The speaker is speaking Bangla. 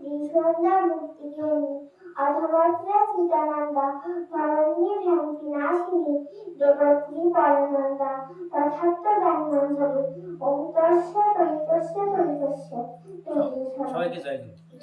নীলগন্ধা মুক্তিযোনি অধমাত্রা সীতানন্দা ভবানী ভ্রান্তি নাশিনী দেবত্রী পরনন্দা তথাত্ম জ্ঞানমঞ্জরি ওম তস্য তৈতস্য তৈতস্য সবাইকে জয়